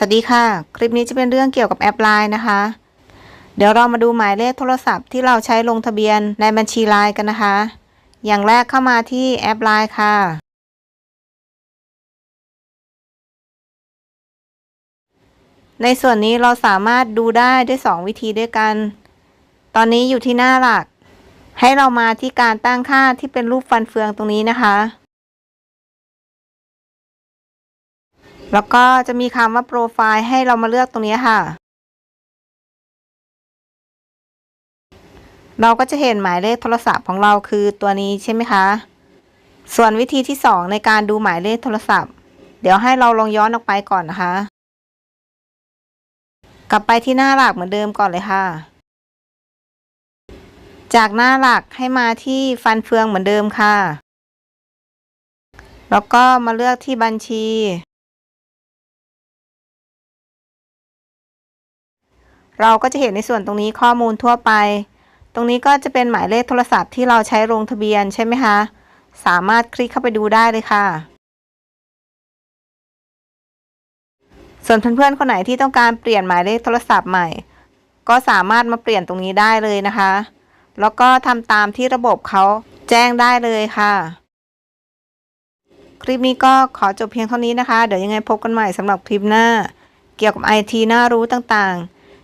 สวัสดีค่ะ คลิปนี้จะเป็นเรื่องเกี่ยวกับแอปไลน์นะคะ เดี๋ยวเรามาดูหมายเลขโทรศัพท์ที่เราใช้ลงทะเบียนในบัญชีไลน์กันนะคะ อย่างแรกเข้ามาที่แอปไลน์ค่ะ ในส่วนนี้เราสามารถดูได้ด้วย 2 วิธีด้วยกัน ตอนนี้อยู่ที่หน้าหลัก ให้เรามาที่การตั้งค่าที่เป็นรูปฟันเฟืองตรงนี้นะคะ แล้วก็จะมีคำว่าโปรไฟล์ให้เรามาเลือกตรงนี้ค่ะ เราก็จะเห็นหมายเลขโทรศัพท์ของเราคือตัวนี้ใช่ไหมคะ ส่วนวิธีที่ 2 ในการดูหมายเลขโทรศัพท์ เดี๋ยวให้เราลองย้อนออกไปก่อนนะคะ กลับไปที่หน้าหลักเหมือนเดิมก่อนเลยค่ะ จากหน้าหลักให้มาที่ฟันเฟืองเหมือนเดิมค่ะ แล้วก็มาเลือกที่บัญชี เราก็จะเห็นในส่วนตรงนี้ข้อมูลทั่วไป ตรงนี้ก็จะเป็นหมายเลขโทรศัพท์ที่เราใช้ลงทะเบียนใช่ไหมคะ สามารถคลิกเข้าไปดูได้เลยค่ะ ส่วนเพื่อนๆคนไหนที่ต้องการเปลี่ยนหมายเลขโทรศัพท์ใหม่ ก็สามารถมาเปลี่ยนตรงนี้ได้เลยนะคะ แล้วก็ทำตามที่ระบบเขาแจ้งได้เลยค่ะ คลิปนี้ก็ขอจบเพียงเท่านี้นะคะ เดี๋ยวยังไงพบกันใหม่สำหรับคลิปหน้า เกี่ยวกับไอทีน่ารู้ต่างๆ